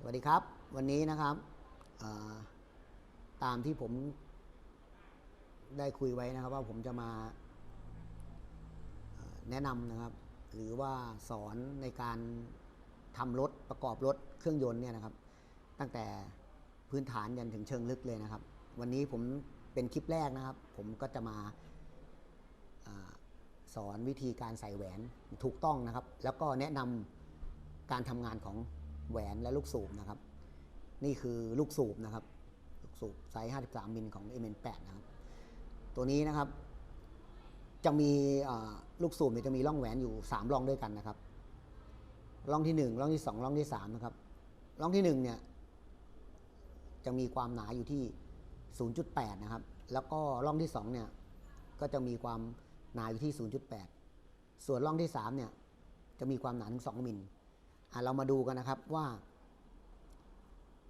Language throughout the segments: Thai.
สวัสดีครับ วันนี้นะครับตามที่ผมได้คุยไว้นะครับ ว่าผมจะมาแนะนำนะครับ หรือว่าสอนในการทำรถประกอบรถเครื่องยนต์เนี่ยนะครับ ตั้งแต่พื้นฐานยันถึงเชิงลึกเลยนะครับ วันนี้ผมเป็นคลิปแรกนะครับ ผมก็จะมาอาสอนวิธีการใส่แหวนถูกต้องนะครับ แล้วก็แนะนำการทำงานของ แหวนและลูกสูบนะครับ นี่คือลูกสูบนะครับ ลูกสูบไซส์ 53 มิลของ MN8 นะครับ ตัวนี้นะครับ จะมีลูกสูบเนี่ยจะมีร่องแหวนอยู่ 3 ร่องด้วยกันนะครับ ร่องที่ 1 ร่องที่ 2 ร่องที่ 3 นะครับ ร่องที่ 1 เนี่ย จะมีความหนาอยู่ที่ 0.8 นะครับ แล้วก็ร่องที่ 2 เนี่ย ก็จะมีความหนาอยู่ที่ 0.8 ส่วนร่องที่ 3 เนี่ย จะมีความหนาถึง 2 มิล เรามาดูกันนะครับว่า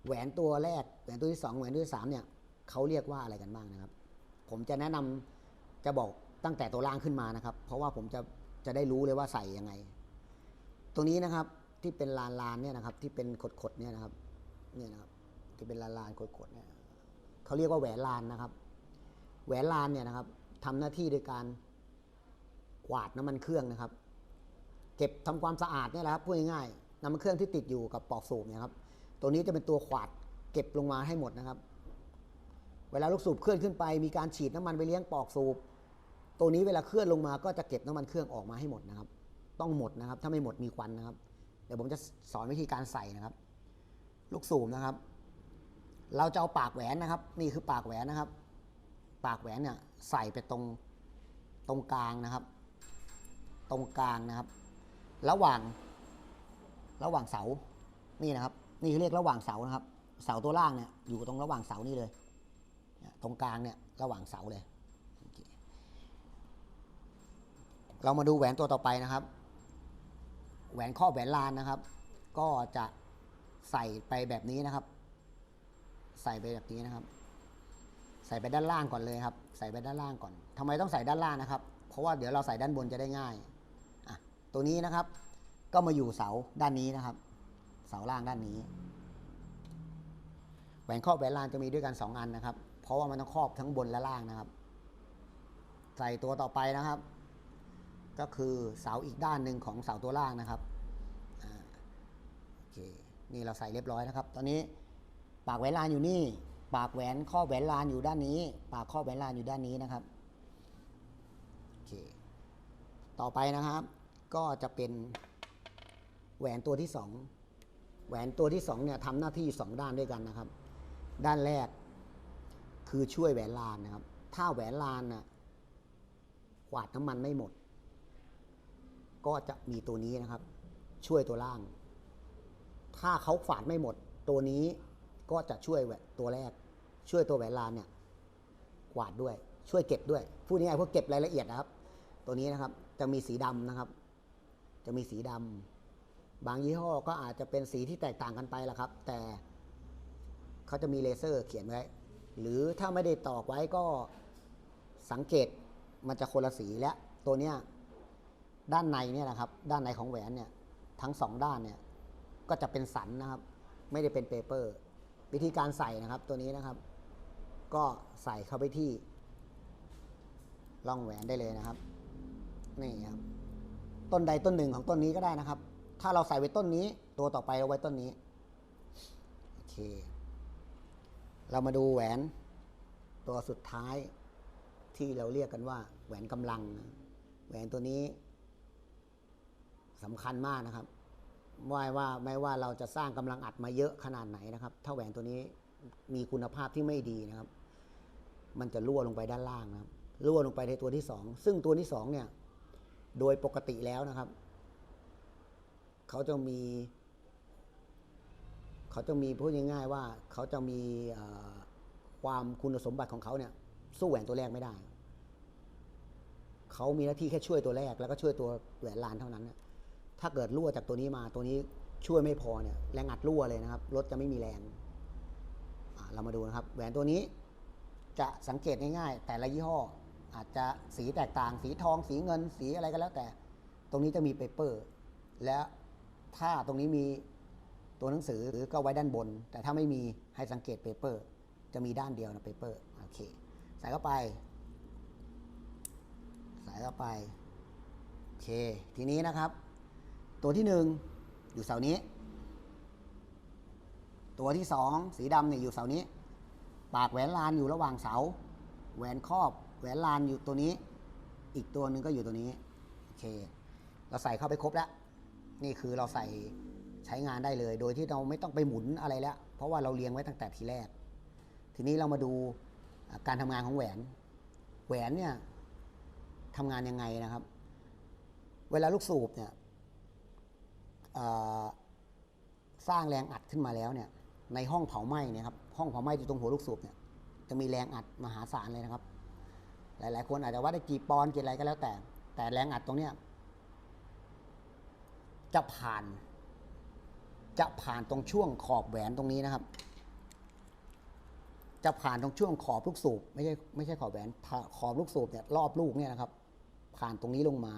แหวนตัวแรกแหวนตัวที่2แหวนตัวที่3เนี่ยเขาเรียกว่าอะไรกันบ้างนะครับ ผมจะแนะนำจะบอกตั้งแต่ตัวล่างขึ้นมานะครับ เพราะว่าผมจะจะได้รู้เลยว่าใส่ยังไง ตรงนี้นะครับที่เป็นลานลานเนี่ยนะครับ ที่เป็นขดขดๆเนี่ยนะครับเนี่ยนะครับที่เป็นลานลานขดขดๆเนี่ยเขาเรียกว่าแหวนลานนะครับ แหวนลานเนี่ยนะครับทำหน้าที่โดยการกวาดน้ำมันเครื่องนะครับ เก็บทำความสะอาดเนี่ยแหละครับพูดง่ายๆ น้ำมันเครื่องที่ติดอยู่กับปลอกสูบเนี่ยครับ ตัวนี้จะเป็นตัวขวาดเก็บลงมาให้หมดนะครับ เวลาลูกสูบเคลื่อนขึ้นไป มีการฉีดน้ำมันไปเลี้ยงปลอกสูบ ตัวนี้เวลาเคลื่อนลงมาก็จะเก็บน้ำมันเครื่องออกมาให้หมดนะครับ ต้องหมดนะครับ ถ้าไม่หมดมีควันนะครับ เดี๋ยวผมจะสอนวิธีการใส่นะครับ ลูกสูบนะครับ เราจะเอาปากแหวนนะครับ นี่คือปากแหวนนะครับ ปากแหวนเนี่ยใส่ไปตรงตรงกลางนะครับ ตรงกลางนะครับ ระหว่าง ระหว่างเสา นี่นะครับ นี่เรียกระหว่างเสานะครับ เสาตัวล่างเนี่ยอยู่ตรงระหว่างเสานี่เลย ตรงกลางเนี่ยระหว่างเสาเลยเเรามาดูแหวนตัวต่อไปนะครับ แหวนข้อแหวนลานนะครับ ก็จะใส่ไปแบบนี้นะครับ ใส่ไปแบบนี้นะครับ ใส่ไปด้านล่างก่อนเลยครับ ใส่ไปด้านล่างก่อนทำไมต้องใส่ด้านล่างนะครับ เพราะว่าเดี๋ยวเราใส่ด้านบนจะได้ง่าย อะ ตัวนี้นะครับ ก็มาอยู่เสาด้านนี้นะครับ เสาล่างด้านนี้แหวนครอบแหวนลานจะมีด้วยกัน 2 อันนะครับ เพราะว่ามันต้องครอบทั้งบนและล่างนะครับ ใส่ตัวต่อไปนะครับ ก็คือเสาอีกด้านหนึ่งของเสาตัวล่างนะครับโอเคนี่เราใส่เรียบร้อยนะครับ ตอนนี้ปากแหวนลานอยู่นี่ ปากแหวนข้อแหวนลานอยู่ด้านนี้ ปากข้อแหวนลานอยู่ด้านนี้นะครับโอเคต่อไปนะครับ ก็จะเป็น แหวนตัวที่สองแหวนตัวที่สองเนี่ยทำหน้าที่สองด้านด้วยกันนะครับ ด้านแรกคือช่วยแหวนลานนะครับ ถ้าแหวนลานน่ะกวาดน้ำมันไม่หมด ก็จะมีตัวนี้นะครับ ช่วยตัวล่าง ถ้าเขาฝาดไม่หมด ตัวนี้ก็จะช่วยแหวตัวแรก ช่วยตัวแหวนลานเนี่ยกวาดด้วย ช่วยเก็บด้วยพูดง่ายๆพวกเก็บรายละเอียดนะครับ ตัวนี้นะครับจะมีสีดำนะครับ จะมีสีดำ บางยี่ห้อก็อาจจะเป็นสีที่แตกต่างกันไปละครับ แต่เขาจะมีเลเซอร์เขียนไว้ หรือถ้าไม่ได้ตอกไว้ก็สังเกตมันจะคนละสีและตัวเนี้ยด้านในเนี่ยนะครับ ด้านในของแหวนเนี่ยทั้งสองด้านเนี่ยก็จะเป็นสันนะครับ ไม่ได้เป็นเปเปอร์ วิธีการใส่นะครับตัวนี้นะครับ ก็ใส่เข้าไปที่ร่องแหวนได้เลยนะครับนี่ครับต้นใดต้นหนึ่งของต้นนี้ก็ได้นะครับ ถ้าเราใส่ไว้ต้นนี้ ตัวต่อไปเราไว้ต้นนี้ โอเค เรามาดูแหวน ตัวสุดท้ายที่เราเรียกกันว่า แหวนกำลัง แหวนตัวนี้สำคัญมากนะครับไม่ว่าไม่ว่าเราจะสร้างกำลังอัดมาเยอะขนาดไหนนะครับ ถ้าแหวนตัวนี้มีคุณภาพที่ไม่ดีนะครับ มันจะรั่วลงไปด้านล่างนะครับรั่วลงไปในตัวที่สองซึ่งตัวที่สองเนี่ย โดยปกติแล้วนะครับ เขาจะมี เขาจะมีพูดง่ายๆว่า เขาจะมีความคุณสมบัติของเขาเนี่ย สู้แหวนตัวแรกไม่ได้ เขามีหน้าที่แค่ช่วยตัวแรก แล้วก็ช่วยตัวแหวนลานเท่านั้นนะถ้าเกิดรั่วจากตัวนี้มาตัวนี้ช่วยไม่พอเนี่ยแรงอัดรั่วเลยนะครับรถจะไม่มีแรงเรามาดูนะครับ แหวนตัวนี้จะสังเกตง่ายๆ แต่ละยี่ห้อ อาจจะสีแตกต่าง สีทอง สีเงิน สีอะไรก็แล้วแต่ ตรงนี้จะมีเปเปอร์ และ ถ้าตรงนี้มีตัวหนังสือก็ไว้ด้านบน แต่ถ้าไม่มีให้สังเกตเปเปอร์จะมีด้านเดียวนะเปเปอร์โอเคใส่เข้าไป ใส่เข้าไปโอเค ทีนี้นะครับ ตัวที่หนึ่งอยู่เสานี้ ตัวที่สองสีดำเนี่ยอยู่เสานี้ ปากแหวนลานอยู่ระหว่างเสา แหวนครอบแหวนลานอยู่ตัวนี้ อีกตัวหนึ่งก็อยู่ตัวนี้โอเค เราใส่เข้าไปครบแล้ว นี่คือเราใส่ใช้งานได้เลย โดยที่เราไม่ต้องไปหมุนอะไรแล้ว เพราะว่าเราเรียงไว้ตั้งแต่ทีแรก ทีนี้เรามาดูการทำงานของแหวน แหวนเนี่ยทำงานยังไงนะครับ เวลาลูกสูบเนี่ยสร้างแรงอัดขึ้นมาแล้วเนี่ย ในห้องเผาไหม้เนี่ยครับ ห้องเผาไหม้อยู่ตรงหัวลูกสูบเนี่ย จะมีแรงอัดมหาศาลเลยนะครับ หลาย ๆ คนอาจจะวัดได้กี่ปอนด์กี่อะไรก็แล้วแต่ แต่แรงอัดตรงเนี้ย จะผ่าน จะผ่านตรงช่วงขอบแหวนตรงนี้นะครับ จะผ่านตรงช่วงขอบลูกสูบไม่ใช่ไม่ใช่ขอบแหวนขอบลูกสูบเนี่ยรอบลูกเนี่ยนะครับ ผ่านตรงนี้ลงมา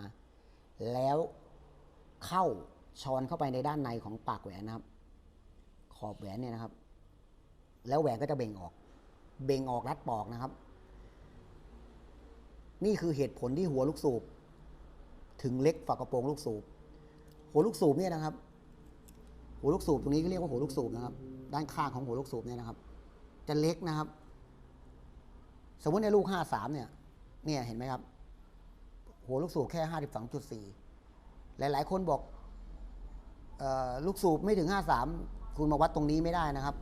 แล้วเข้าชอนเข้าไปในด้านในของปากแหวนนะครับ ขอบแหวนเนี่ยนะครับ แล้วแหวนก็จะเบ่งออก เบ่งออกรัดปอกนะครับ นี่คือเหตุผลที่หัวลูกสูบ ถึงเล็กฝากระโปรงลูกสูบ หัวลูกสูบเนี่ยนะครับ หัวลูกสูบตรงนี้ก็เรียกว่าหัวลูกสูบนะครับ ด้านข้างของหัวลูกสูบเนี่ยนะครับ จะเล็กนะครับ สมมติในลูกห้าสามเนี่ย เนี่ยเห็นไหมครับ หัวลูกสูบแค่ห้าสิบสองจุดสี่หลาย ๆ คนบอกออลูกสูบไม่ถึงห้าสามคุณมาวัดตรงนี้ไม่ได้นะครับ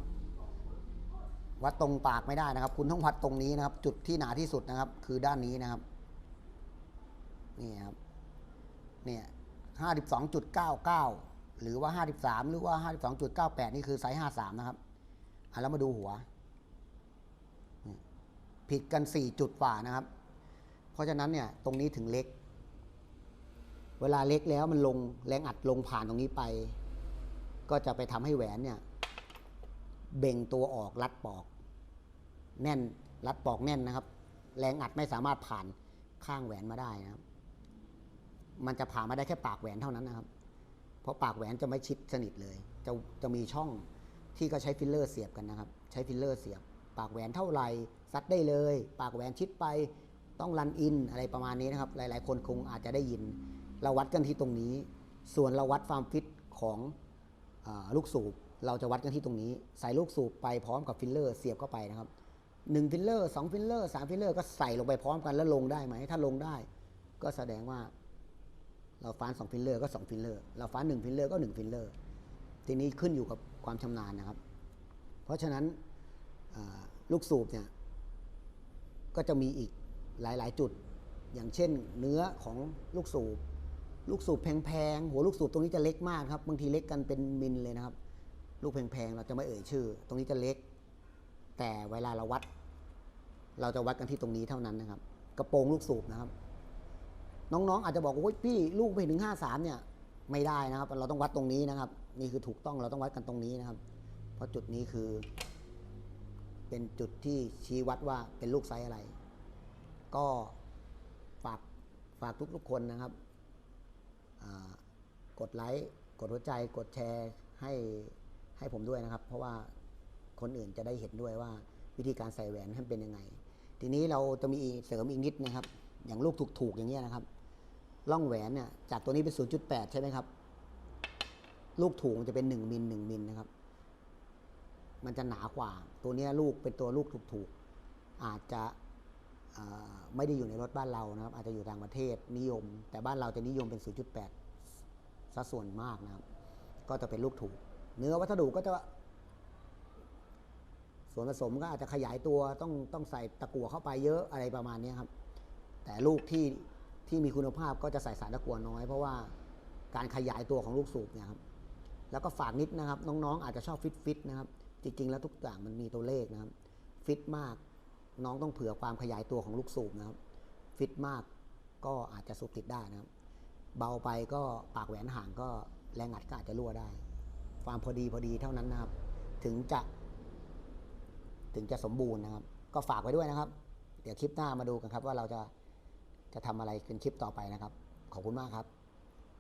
วัดตรงปากไม่ได้นะครับ คุณต้องวัดตรงนี้นะครับ จุดที่หนาที่สุดนะครับ คือด้านนี้นะครับ นี่ครับ เนี่ย ห้าสิบสองจุดเก้าเก้าหรือว่าห้าสิบสามหรือว่าห้าสิบสองจุดเก้าแปดนี่คือไซส์ห้าสามนะครับอะแล้วมาดูหัว ผิดกันสี่จุดกว่านะครับ เพราะฉะนั้นเนี่ยตรงนี้ถึงเล็ก เวลาเล็กแล้วมันลงแรงอัดลงผ่านตรงนี้ไป ก็จะไปทำให้แหวนเนี่ยเบ่งตัวออกรัดปอก แน่นรัดปอกแน่นนะครับ แรงอัดไม่สามารถผ่านข้างแหวนมาได้นะครับ มันจะผ่ามาได้แค่ปากแหวนเท่านั้นนะครับ เพราะปากแหวนจะไม่ชิดสนิทเลย จะจะมีช่องที่ก็ใช้ฟิลเลอร์เสียบกันนะครับ ใช้ฟิลเลอร์เสียบ ปากแหวนเท่าไหร่ซัดได้เลย ปากแหวนชิดไปต้องรันอินอะไรประมาณนี้นะครับ หลาย ๆ คนคงอาจจะได้ยิน เราวัดกันที่ตรงนี้ ส่วนเราวัดความฟิตของอลูกสูบ เราจะวัดกันที่ตรงนี้ ใส่ลูกสูบไปพร้อมกับฟิลเลอร์เสียบเข้าไปนะครับหนึ่งฟิลเลอร์สองฟิลเลอร์สามฟิลเลอร์ก็ใส่ลงไปพร้อมกันแล้วลงได้ไหม ถ้าลงได้ ก็แสดงว่า เราฟานสองฟิลเลอร์ก็สองฟิลเลอร์เราฟานหนึ่งฟิลเลอร์ก็หนึ่งฟิลเลอร์ทีนี้ขึ้นอยู่กับความชำนาญนะครับ เพราะฉะนั้นลูกสูบเนี่ยก็จะมีอีกหลาย ๆ จุด อย่างเช่นเนื้อของลูกสูบ ลูกสูบแพงๆหัวลูกสูบตรงนี้จะเล็กมากครับบางทีเล็กกันเป็นมิลเลยนะครับ ลูกแพงๆเราจะไม่เอ่ยชื่อ ตรงนี้จะเล็ก แต่เวลาเราวัด เราจะวัดกันที่ตรงนี้เท่านั้นนะครับ กระโปรงลูกสูบนะครับ น้องๆ อาจจะบอกว่าพี่ลูกไปถึงห้าสามเนี่ย ไม่ได้นะครับ เราต้องวัดตรงนี้นะครับ นี่คือถูกต้องเราต้องวัดกันตรงนี้นะครับ เพราะจุดนี้คือ เป็นจุดที่ชี้วัดว่าเป็นลูกไซส์อะไร ก็ฝากฝากทุกๆคนนะครับ กดไลค์กดหัวใจกดแชร์ให้ให้ผมด้วยนะครับ เพราะว่าคนอื่นจะได้เห็นด้วยว่าวิธีการใส่แหวนให้เป็นยังไง ทีนี้เราจะมีเสริมอีกนิดนะครับ อย่างลูกถูกๆอย่างเงี้ยนะครับ ล่องแหวนเนี่ยจากตัวนี้เป็น 0.8 ใช่ไหมครับ ลูกถูกมันจะเป็น 1 มิล1มิลนะครับ มันจะหนากว่า ตัวเนี้ยลูกเป็นตัวลูกถูกๆ อาจจะไม่ได้อยู่ในรถบ้านเรานะครับ อาจจะอยู่ต่างประเทศนิยม แต่บ้านเราจะนิยมเป็น 0.8สัดส่วนมากนะครับ ก็จะเป็นลูกถูก เนื้อวัสดุก็จะ ส่วนผสมก็อาจจะขยายตัวต้องต้องใส่ตะกั่วเข้าไปเยอะอะไรประมาณนี้ครับ แต่ลูกที่ ที่มีคุณภาพก็จะใส่สารตะกั่วน้อย เพราะว่าการขยายตัวของลูกสูบเนี่ยครับแล้วก็ฝากนิดนะครับ น้องๆ อาจจะชอบฟิตฟิตนะครับ จริงๆ แล้วทุกอย่างมันมีตัวเลขนะครับ ฟิตมากน้องต้องเผื่อความขยายตัวของลูกสูบนะครับ ฟิตมากก็อาจจะสูบติดได้นะครับ เบาไปก็ปากแหวนห่างก็แรงอัดก็อาจจะรั่วได้ ความพอดีพอดีเท่านั้นนะครับ ถึงจะ ถึงจะสมบูรณ์นะครับ ก็ฝากไว้ด้วยนะครับ เดี๋ยวคลิปหน้ามาดูกันครับว่าเราจะ จะทำอะไรเป็นคลิปต่อไปนะครับ ขอบคุณมากครับ